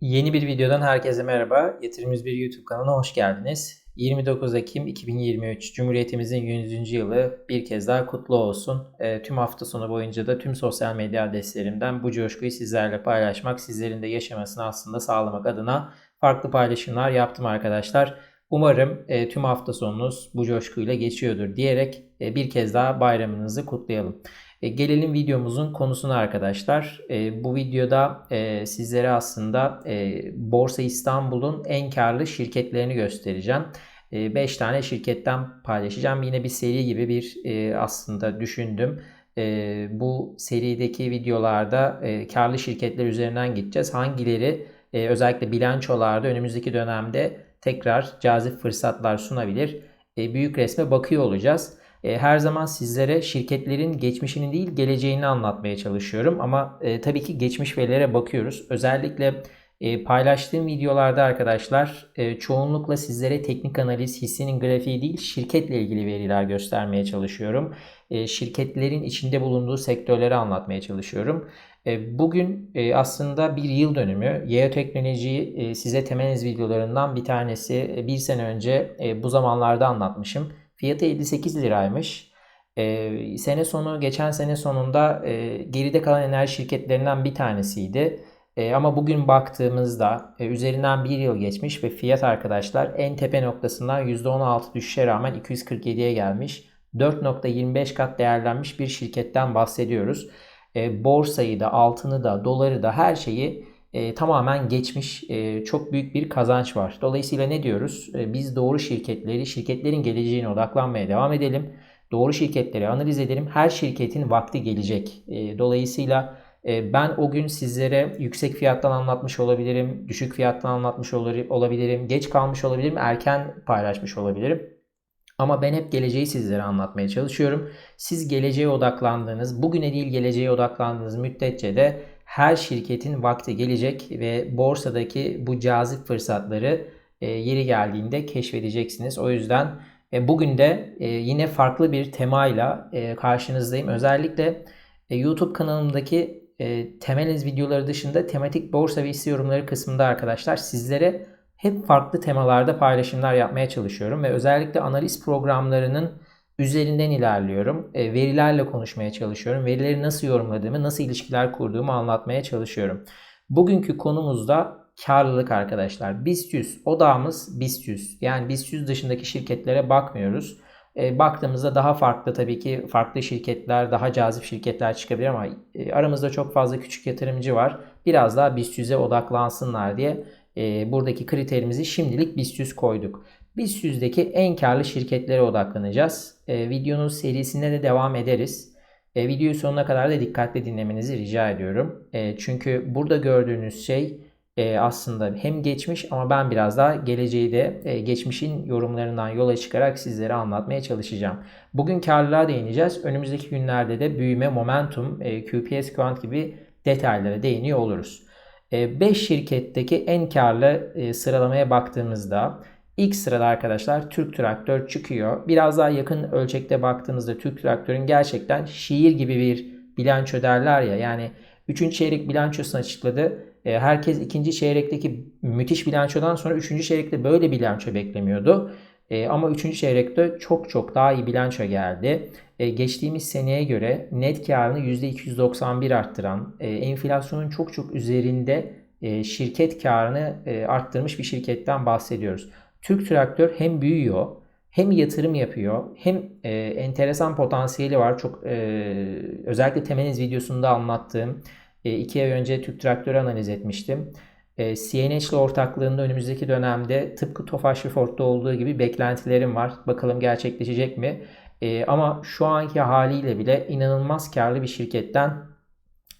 Yeni bir videodan herkese merhaba. Yatırım 101 YouTube kanalına hoş geldiniz. 29 Ekim 2023 Cumhuriyetimizin 100. yılı bir kez daha kutlu olsun. E, tüm hafta sonu boyunca da tüm sosyal medya adreslerimden bu coşkuyu sizlerle paylaşmak, sizlerin de yaşamasını aslında sağlamak adına farklı paylaşımlar yaptım arkadaşlar. Umarım e, tüm hafta sonunuz bu coşkuyla geçiyordur diyerek e, bir kez daha bayramınızı kutlayalım. E, gelelim videomuzun konusuna arkadaşlar. E, bu videoda e, sizlere aslında e, Borsa İstanbul'un en karlı şirketlerini göstereceğim. 5 e, tane şirketten paylaşacağım. Yine bir seri gibi bir e, aslında düşündüm. E, bu serideki videolarda e, karlı şirketler üzerinden gideceğiz. Hangileri e, özellikle bilançolarda önümüzdeki dönemde tekrar cazip fırsatlar sunabilir. E, büyük resme bakıyor olacağız. E, her zaman sizlere şirketlerin geçmişini değil geleceğini anlatmaya çalışıyorum. Ama e, tabii ki geçmiş verilere bakıyoruz. Özellikle e, paylaştığım videolarda arkadaşlar çoğunlukla sizlere teknik analiz, hissinin grafiği değil şirketle ilgili veriler göstermeye çalışıyorum. Şirketlerin içinde bulunduğu sektörleri anlatmaya çalışıyorum. Bugün aslında bir yıl dönümü. Yeo Teknoloji'yi e, size temel videolarından bir tanesi. Bir sene önce bu zamanlarda anlatmışım. Fiyatı 58 liraymış. Ee, sene sonu, geçen sene sonunda e, geride kalan enerji şirketlerinden bir tanesiydi. E, ama bugün baktığımızda e, üzerinden bir yıl geçmiş ve fiyat arkadaşlar en tepe noktasından %16 düşüşe rağmen 247'ye gelmiş. 4.25 kat değerlenmiş bir şirketten bahsediyoruz. E, borsayı da, altını da, doları da her şeyi e, tamamen geçmiş e, çok büyük bir kazanç var. Dolayısıyla ne diyoruz? E, biz doğru şirketleri, şirketlerin geleceğine odaklanmaya devam edelim. Doğru şirketleri analiz edelim. Her şirketin vakti gelecek. E, dolayısıyla e, ben o gün sizlere yüksek fiyattan anlatmış olabilirim, düşük fiyattan anlatmış olabilirim, geç kalmış olabilirim, erken paylaşmış olabilirim. Ama ben hep geleceği sizlere anlatmaya çalışıyorum. Siz geleceğe odaklandığınız, bugüne değil geleceğe odaklandığınız müddetçe de her şirketin vakti gelecek ve borsadaki bu cazip fırsatları e, yeri geldiğinde keşfedeceksiniz. O yüzden e, bugün de e, yine farklı bir temayla karşınızdayım. Özellikle YouTube kanalımdaki e, temel videoları dışında tematik borsa ve hisse yorumları kısmında arkadaşlar sizlere hep farklı temalarda paylaşımlar yapmaya çalışıyorum ve özellikle analiz programlarının üzerinden ilerliyorum. E, verilerle konuşmaya çalışıyorum. Verileri nasıl yorumladığımı, nasıl ilişkiler kurduğumu anlatmaya çalışıyorum. Bugünkü konumuzda karlılık arkadaşlar. BIST 100 odağımız BIST 100. Yani BIST 100 dışındaki şirketlere bakmıyoruz. E, baktığımızda daha farklı tabii ki farklı şirketler, daha cazip şirketler çıkabilir ama e, aramızda çok fazla küçük yatırımcı var. Biraz daha BIST 100'e odaklansınlar diye e, buradaki kriterimizi şimdilik BIST 100 koyduk. BIST 100'deki en karlı şirketlere odaklanacağız. E, videonun serisinde de devam ederiz. E, videoyu sonuna kadar da dikkatli dinlemenizi rica ediyorum. E, çünkü burada gördüğünüz şey e, aslında hem geçmiş ama ben biraz daha geleceği de e, geçmişin yorumlarından yola çıkarak sizlere anlatmaya çalışacağım. Bugün karlılığa değineceğiz. Önümüzdeki günlerde de büyüme, momentum, e, QPS, Quant gibi detaylara değiniyor oluruz. 5 e, şirketteki en karlı e, sıralamaya baktığımızda İlk sırada arkadaşlar Türk Traktör çıkıyor. Biraz daha yakın ölçekte baktığımızda Türk Traktör'ün gerçekten şiir gibi bir bilanço derler ya. Yani 3. çeyrek bilançosunu açıkladı. E, herkes ikinci çeyrekteki müthiş bilançodan sonra 3. çeyrekte böyle bilanço beklemiyordu. E, ama 3. çeyrekte çok çok daha iyi bilanço geldi. E, geçtiğimiz seneye göre net karını %291 arttıran, enflasyonun çok çok üzerinde şirket karını arttırmış bir şirketten bahsediyoruz. Türk Traktör hem büyüyor hem yatırım yapıyor hem e, enteresan potansiyeli var. Çok e, özellikle temeniz videosunda anlattığım e, iki ay önce Türk Traktörü analiz etmiştim. E, CNH ile ortaklığında önümüzdeki dönemde tıpkı Tofaş ve Ford'da olduğu gibi beklentilerim var. Bakalım gerçekleşecek mi? E, ama şu anki haliyle bile inanılmaz karlı bir şirketten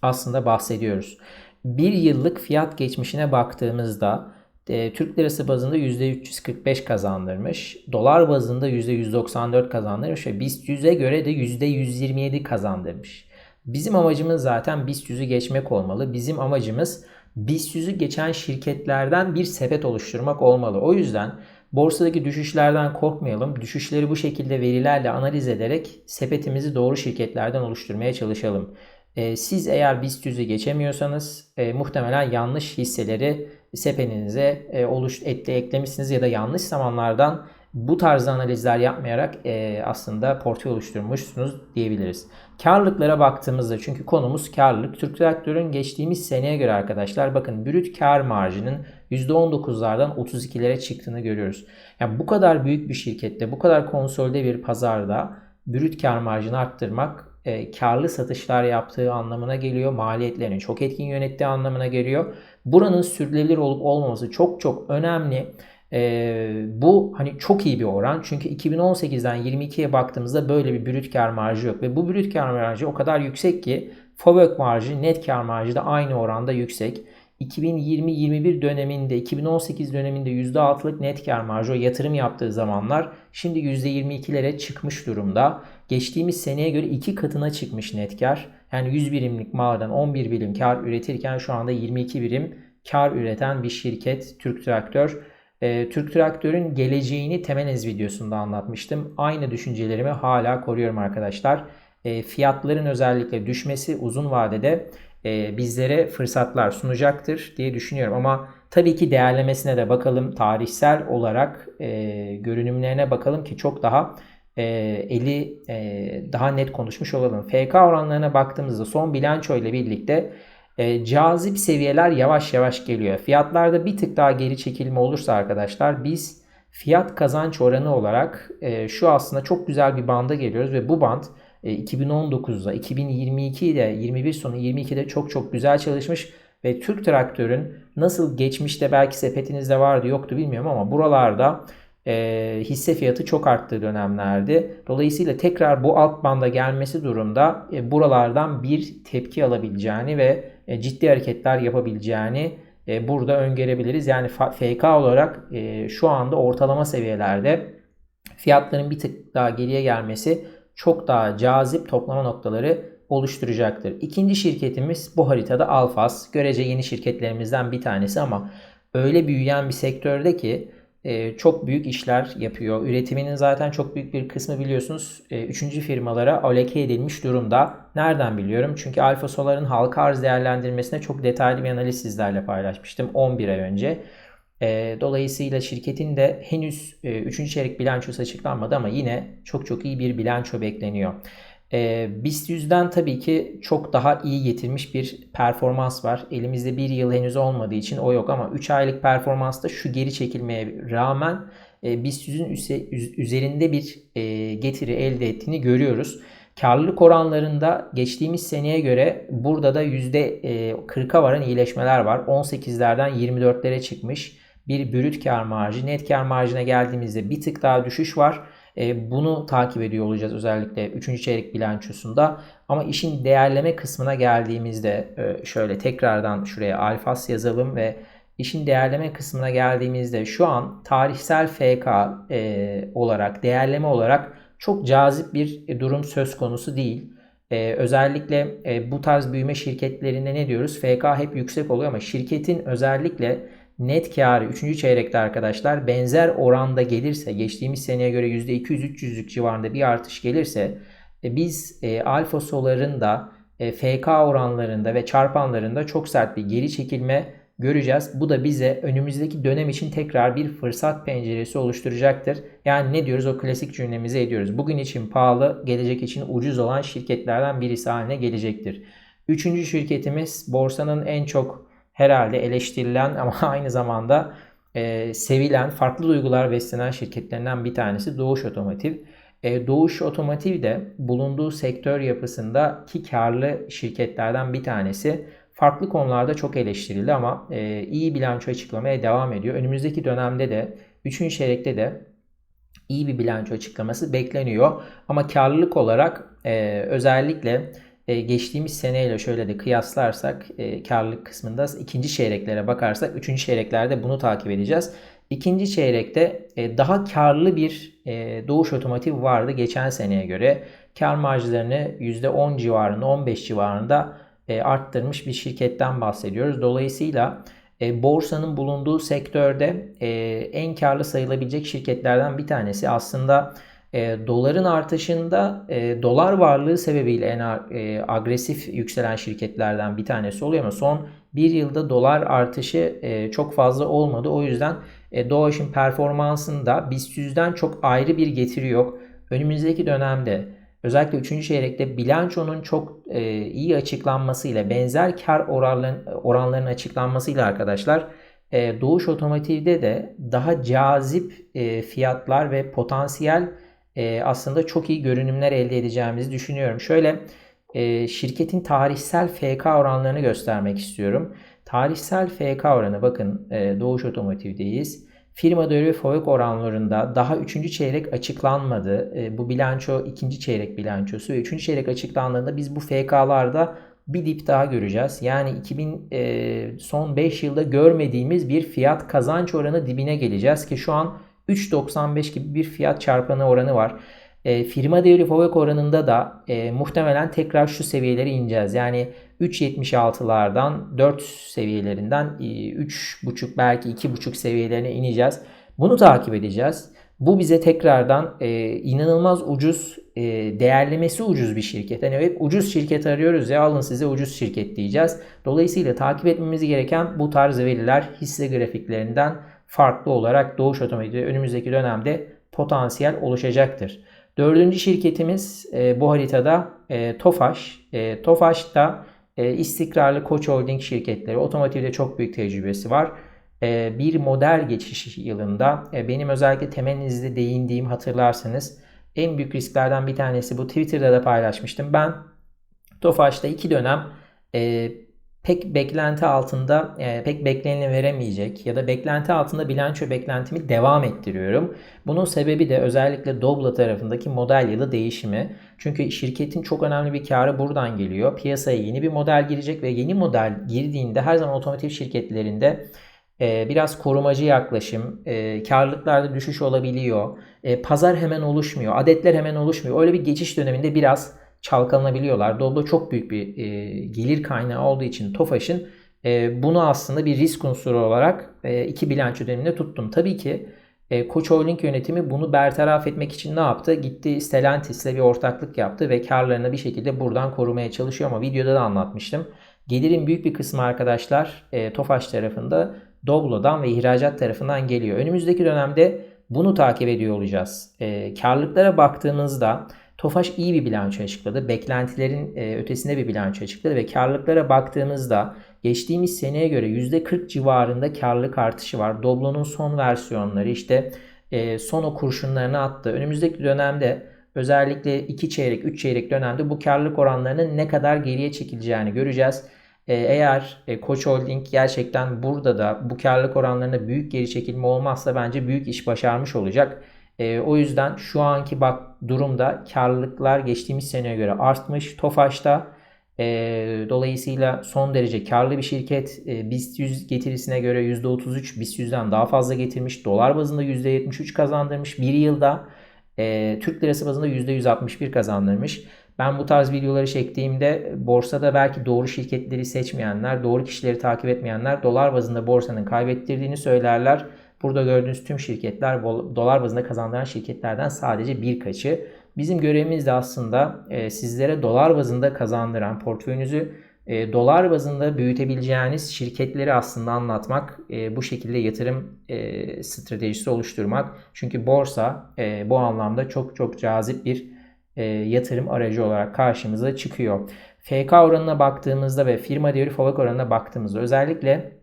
aslında bahsediyoruz. Bir yıllık fiyat geçmişine baktığımızda e, Türk lirası bazında %345 kazandırmış. Dolar bazında %194 kazandırmış ve BIST 100'e göre de %127 kazandırmış. Bizim amacımız zaten BIST 100'ü geçmek olmalı. Bizim amacımız BIST 100'ü geçen şirketlerden bir sepet oluşturmak olmalı. O yüzden borsadaki düşüşlerden korkmayalım. Düşüşleri bu şekilde verilerle analiz ederek sepetimizi doğru şirketlerden oluşturmaya çalışalım. E, siz eğer BIST 100'ü geçemiyorsanız e, muhtemelen yanlış hisseleri sepetinize e, oluş etti, eklemişsiniz ya da yanlış zamanlardan bu tarz analizler yapmayarak e, aslında portföy oluşturmuşsunuz diyebiliriz. Karlılıklara baktığımızda çünkü konumuz karlılık. Türk Traktör'ün geçtiğimiz seneye göre arkadaşlar bakın brüt kar marjının %19'lardan 32'lere çıktığını görüyoruz. Yani bu kadar büyük bir şirkette, bu kadar konsolide bir pazarda brüt kar marjını arttırmak e, karlı satışlar yaptığı anlamına geliyor. Maliyetlerini çok etkin yönettiği anlamına geliyor. Buranın sürdürülebilir olup olmaması çok çok önemli. E, bu hani çok iyi bir oran. Çünkü 2018'den 22'ye baktığımızda böyle bir brüt kar marjı yok. Ve bu brüt kar marjı o kadar yüksek ki FOBÖK marjı, net kar marjı da aynı oranda yüksek. 2020-21 döneminde, 2018 döneminde %6'lık net kar marjı yatırım yaptığı zamanlar şimdi %22'lere çıkmış durumda. Geçtiğimiz seneye göre iki katına çıkmış net kar. Yani 100 birimlik maldan 11 birim kar üretirken şu anda 22 birim kar üreten bir şirket Türk Traktör. E, Türk Traktör'ün geleceğini Temenez videosunda anlatmıştım. Aynı düşüncelerimi hala koruyorum arkadaşlar. E, fiyatların özellikle düşmesi uzun vadede e, bizlere fırsatlar sunacaktır diye düşünüyorum. Ama tabii ki değerlemesine de bakalım. Tarihsel olarak e, görünümlerine bakalım ki çok daha e, eli e, daha net konuşmuş olalım. FK oranlarına baktığımızda son bilanço ile birlikte e, cazip seviyeler yavaş yavaş geliyor. Fiyatlarda bir tık daha geri çekilme olursa arkadaşlar biz fiyat kazanç oranı olarak e, şu aslında çok güzel bir banda geliyoruz ve bu band 2019'da, 2022'de, 21 sonu 22'de çok çok güzel çalışmış ve Türk Traktör'ün nasıl geçmişte belki sepetinizde vardı yoktu bilmiyorum ama buralarda e, hisse fiyatı çok arttığı dönemlerdi. Dolayısıyla tekrar bu alt banda gelmesi durumda e, buralardan bir tepki alabileceğini ve e, ciddi hareketler yapabileceğini e, burada öngörebiliriz. Yani FK olarak e, şu anda ortalama seviyelerde fiyatların bir tık daha geriye gelmesi çok daha cazip toplama noktaları oluşturacaktır. İkinci şirketimiz bu haritada Alfas. Görece yeni şirketlerimizden bir tanesi ama öyle büyüyen bir sektörde ki e, çok büyük işler yapıyor. Üretiminin zaten çok büyük bir kısmı biliyorsunuz e, üçüncü firmalara aleke edilmiş durumda. Nereden biliyorum? Çünkü Alfa Solar'ın halka arz değerlendirmesine çok detaylı bir analiz sizlerle paylaşmıştım 11 ay önce. Dolayısıyla şirketin de henüz e, 3. çeyrek bilançosu açıklanmadı ama yine çok çok iyi bir bilanço bekleniyor. BIST 100'den tabii ki çok daha iyi getirmiş bir performans var. Elimizde bir yıl henüz olmadığı için o yok ama 3 aylık performansta şu geri çekilmeye rağmen BIST 100'ün üzerinde bir getiri elde ettiğini görüyoruz. Karlılık oranlarında geçtiğimiz seneye göre burada da %40'a e, varan iyileşmeler var. 18'lerden 24'lere çıkmış bir brüt kar marjı. Net kar marjına geldiğimizde bir tık daha düşüş var. E, bunu takip ediyor olacağız özellikle 3. çeyrek bilançosunda. Ama işin değerleme kısmına geldiğimizde e, şöyle tekrardan şuraya alfas yazalım ve işin değerleme kısmına geldiğimizde şu an tarihsel FK e, olarak değerleme olarak çok cazip bir durum söz konusu değil. Ee, özellikle e, bu tarz büyüme şirketlerinde ne diyoruz? FK hep yüksek oluyor ama şirketin özellikle net karı 3. çeyrekte arkadaşlar benzer oranda gelirse geçtiğimiz seneye göre %200-300'lük civarında bir artış gelirse e, biz e, Alfa Solar'ın e, FK oranlarında ve çarpanlarında çok sert bir geri çekilme göreceğiz. Bu da bize önümüzdeki dönem için tekrar bir fırsat penceresi oluşturacaktır. Yani ne diyoruz o klasik cümlemizi ediyoruz. Bugün için pahalı, gelecek için ucuz olan şirketlerden birisi haline gelecektir. Üçüncü şirketimiz borsanın en çok herhalde eleştirilen ama aynı zamanda e, sevilen, farklı duygular beslenen şirketlerinden bir tanesi Doğuş Otomotiv. E, Doğuş Otomotiv de bulunduğu sektör yapısında ki karlı şirketlerden bir tanesi. Farklı konularda çok eleştirildi ama e, iyi bilanço açıklamaya devam ediyor. Önümüzdeki dönemde de 3. çeyrekte de iyi bir bilanço açıklaması bekleniyor. Ama karlılık olarak e, özellikle e, geçtiğimiz seneyle şöyle de kıyaslarsak e, karlılık kısmında ikinci çeyreklere bakarsak üçüncü çeyreklerde bunu takip edeceğiz. İkinci çeyrekte e, daha karlı bir e, Doğuş Otomotiv vardı geçen seneye göre. Kar marjlarını %10 civarında 15 civarında e, arttırmış bir şirketten bahsediyoruz. Dolayısıyla e, borsanın bulunduğu sektörde e, en karlı sayılabilecek şirketlerden bir tanesi. Aslında E, doların artışında e, dolar varlığı sebebiyle en e, agresif yükselen şirketlerden bir tanesi oluyor ama son bir yılda dolar artışı e, çok fazla olmadı. O yüzden e, Doğaç'ın performansında BIST 100'den çok ayrı bir getiri yok. Önümüzdeki dönemde özellikle 3. çeyrekte bilançonun çok e, iyi açıklanmasıyla benzer kar oranların, oranlarının açıklanmasıyla arkadaşlar e, Doğuş Otomotiv'de de daha cazip e, fiyatlar ve potansiyel e, aslında çok iyi görünümler elde edeceğimizi düşünüyorum. Şöyle e, şirketin tarihsel FK oranlarını göstermek istiyorum. Tarihsel FK oranı bakın e, Doğuş Otomotiv'deyiz. Firma değeri ve FOVÖK oranlarında daha 3. çeyrek açıklanmadı. E, bu bilanço 2. çeyrek bilançosu ve 3. çeyrek açıklandığında biz bu FK'larda bir dip daha göreceğiz. Yani 2000 e, son 5 yılda görmediğimiz bir fiyat kazanç oranı dibine geleceğiz ki şu an 3.95 gibi bir fiyat çarpanı oranı var. E, firma değeri FOVÖK oranında da e, muhtemelen tekrar şu seviyeleri ineceğiz. Yani 3.76'lardan 4 seviyelerinden e, 3.5 belki 2.5 seviyelerine ineceğiz. Bunu takip edeceğiz. Bu bize tekrardan e, inanılmaz ucuz, e, değerlemesi ucuz bir şirket. Hani hep ucuz şirket arıyoruz ya alın size ucuz şirket diyeceğiz. Dolayısıyla takip etmemiz gereken bu tarz veriler hisse grafiklerinden farklı olarak Doğuş Otomotiv önümüzdeki dönemde potansiyel oluşacaktır. Dördüncü şirketimiz e, bu haritada e, Tofaş. E, Tofaş da e, istikrarlı Koç Holding şirketleri. Otomotivde çok büyük tecrübesi var. E, bir model geçiş yılında e, benim özellikle temelinizde değindiğim hatırlarsanız en büyük risklerden bir tanesi bu Twitter'da da paylaşmıştım. Ben Tofaş'ta iki dönem e, pek beklenti altında e, pek bekleneni veremeyecek ya da beklenti altında bilanço beklentimi devam ettiriyorum. Bunun sebebi de özellikle Dobla tarafındaki model yılı değişimi. Çünkü şirketin çok önemli bir karı buradan geliyor. Piyasaya yeni bir model girecek ve yeni model girdiğinde her zaman otomotiv şirketlerinde e, biraz korumacı yaklaşım, e, karlılıklarda düşüş olabiliyor. E, pazar hemen oluşmuyor, adetler hemen oluşmuyor. Öyle bir geçiş döneminde biraz çalkalanabiliyorlar. Doblo çok büyük bir e, gelir kaynağı olduğu için Tofaş'ın e, bunu aslında bir risk unsuru olarak e, iki bilanço döneminde tuttum. Tabii ki e, Koç Holding yönetimi bunu bertaraf etmek için ne yaptı? Gitti Stellantis'le bir ortaklık yaptı ve karlarını bir şekilde buradan korumaya çalışıyor ama videoda da anlatmıştım. Gelirin büyük bir kısmı arkadaşlar e, Tofaş tarafında Doblo'dan ve ihracat tarafından geliyor. Önümüzdeki dönemde bunu takip ediyor olacağız. E, karlılıklara baktığınızda Tofaş iyi bir bilanço açıkladı. Beklentilerin e, ötesinde bir bilanço açıkladı ve karlılıklara baktığımızda geçtiğimiz seneye göre %40 civarında karlılık artışı var. Doblo'nun son versiyonları işte e, son o kurşunlarını attı. Önümüzdeki dönemde özellikle 2 çeyrek 3 çeyrek dönemde bu karlılık oranlarının ne kadar geriye çekileceğini göreceğiz. E, eğer Koç Holding gerçekten burada da bu karlılık oranlarında büyük geri çekilme olmazsa bence büyük iş başarmış olacak. E, o yüzden şu anki bak durumda karlılıklar geçtiğimiz seneye göre artmış. Tofaş'ta e, dolayısıyla son derece karlı bir şirket. E, BIST 100 getirisine göre %33 BIST 100'den daha fazla getirmiş. Dolar bazında %73 kazandırmış. Bir yılda e, Türk lirası bazında %161 kazandırmış. Ben bu tarz videoları çektiğimde borsada belki doğru şirketleri seçmeyenler, doğru kişileri takip etmeyenler dolar bazında borsanın kaybettirdiğini söylerler. Burada gördüğünüz tüm şirketler dolar bazında kazandıran şirketlerden sadece birkaçı. Bizim görevimiz de aslında e, sizlere dolar bazında kazandıran portföyünüzü e, dolar bazında büyütebileceğiniz şirketleri aslında anlatmak, e, bu şekilde yatırım stratejisi oluşturmak. Çünkü borsa bu anlamda çok çok cazip bir yatırım aracı olarak karşımıza çıkıyor. FK oranına baktığımızda ve firma değeri FOVAK oranına baktığımızda özellikle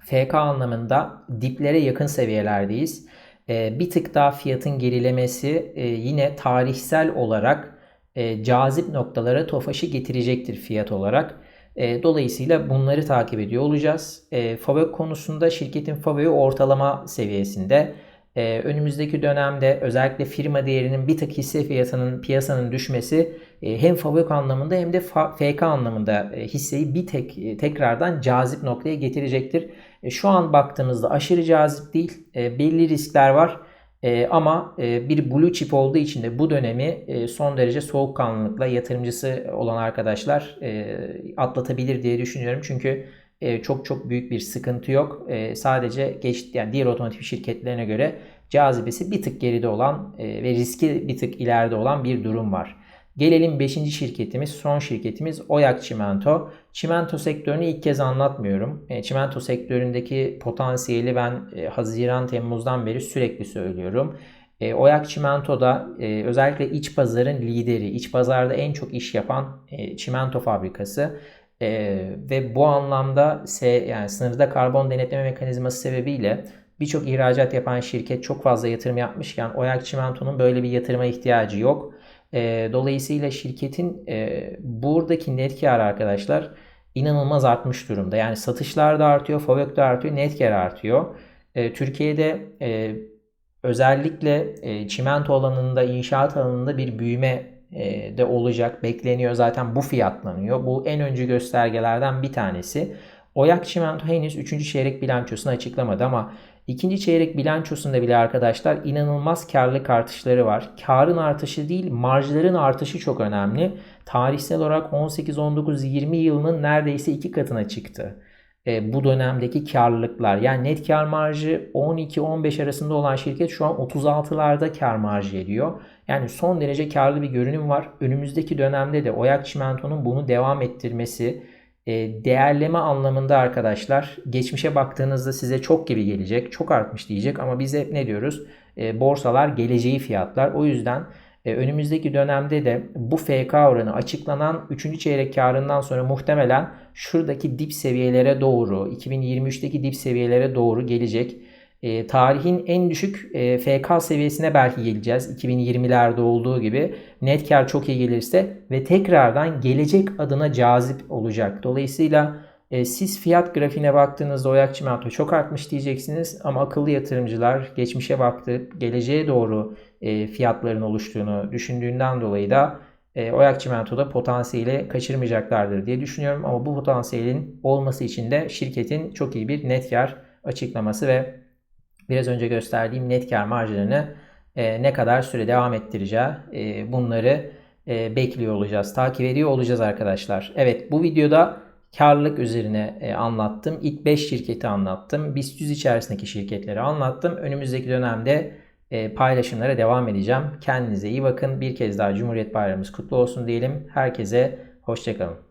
FK anlamında diplere yakın seviyelerdeyiz. E, bir tık daha fiyatın gerilemesi e, yine tarihsel olarak e, cazip noktalara Tofaş'ı getirecektir fiyat olarak. E, dolayısıyla bunları takip ediyor olacağız. FAVÖK konusunda şirketin FAVÖK'ü ortalama seviyesinde. Önümüzdeki dönemde özellikle firma değerinin bir tık hisse fiyatının piyasanın düşmesi hem FAVÖK anlamında hem de FK anlamında hisseyi bir tek tekrardan cazip noktaya getirecektir. E, şu an baktığımızda aşırı cazip değil. E, belli riskler var. E, ama bir blue chip olduğu için de bu dönemi son derece soğukkanlılıkla yatırımcısı olan arkadaşlar atlatabilir diye düşünüyorum. Çünkü çok çok büyük bir sıkıntı yok. Sadece geç yani diğer otomotiv şirketlerine göre cazibesi bir tık geride olan ve riski bir tık ileride olan bir durum var. Gelelim 5. şirketimiz, son şirketimiz Oyak Çimento. Çimento sektörünü ilk kez anlatmıyorum. E, çimento sektöründeki potansiyeli ben e, Haziran Temmuz'dan beri sürekli söylüyorum. E, Oyak Çimento'da e, özellikle iç pazarın lideri, iç pazarda en çok iş yapan e, çimento fabrikası. Ve bu anlamda se, yani sınırda karbon denetleme mekanizması sebebiyle birçok ihracat yapan şirket çok fazla yatırım yapmışken Oyak Çimento'nun böyle bir yatırıma ihtiyacı yok. E, dolayısıyla şirketin e, buradaki net kar arkadaşlar inanılmaz artmış durumda. Yani satışlar da artıyor, FOVÖK da artıyor, net kar artıyor. E, Türkiye'de e, özellikle e, çimento alanında, inşaat alanında bir büyüme e, de olacak. Bekleniyor zaten bu fiyatlanıyor. Bu en öncü göstergelerden bir tanesi. Oyak Çimento henüz 3. çeyrek bilançosunu açıklamadı ama ikinci çeyrek bilançosunda bile arkadaşlar inanılmaz karlılık artışları var. Karın artışı değil marjların artışı çok önemli. Tarihsel olarak 18, 19, 20 yılının neredeyse iki katına çıktı. E, bu dönemdeki karlılıklar. Yani net kar marjı 12-15 arasında olan şirket şu an 36'larda kar marjı ediyor. Yani son derece karlı bir görünüm var. Önümüzdeki dönemde de Oyak Çimento'nun bunu devam ettirmesi değerleme anlamında arkadaşlar geçmişe baktığınızda size çok gibi gelecek. Çok artmış diyecek ama biz hep ne diyoruz? E, borsalar geleceği fiyatlar. O yüzden e, önümüzdeki dönemde de bu FK oranı açıklanan 3. çeyrek karından sonra muhtemelen şuradaki dip seviyelere doğru 2023'teki dip seviyelere doğru gelecek. E, tarihin en düşük e, FK seviyesine belki geleceğiz. 2020'lerde olduğu gibi net kar çok iyi gelirse ve tekrardan gelecek adına cazip olacak. Dolayısıyla e, siz fiyat grafiğine baktığınızda Oyak Çimento çok artmış diyeceksiniz ama akıllı yatırımcılar geçmişe baktı, geleceğe doğru e, fiyatların oluştuğunu düşündüğünden dolayı da e, Oyak Çimento'da potansiyeli kaçırmayacaklardır diye düşünüyorum. Ama bu potansiyelin olması için de şirketin çok iyi bir net kar açıklaması ve biraz önce gösterdiğim net kar marjlarını e, ne kadar süre devam ettireceği e, bunları e, bekliyor olacağız. Takip ediyor olacağız arkadaşlar. Evet bu videoda karlılık üzerine e, anlattım. İlk 5 şirketi anlattım. BIST 100 içerisindeki şirketleri anlattım. Önümüzdeki dönemde e, paylaşımlara devam edeceğim. Kendinize iyi bakın. Bir kez daha Cumhuriyet Bayramımız kutlu olsun diyelim. Herkese hoşçakalın.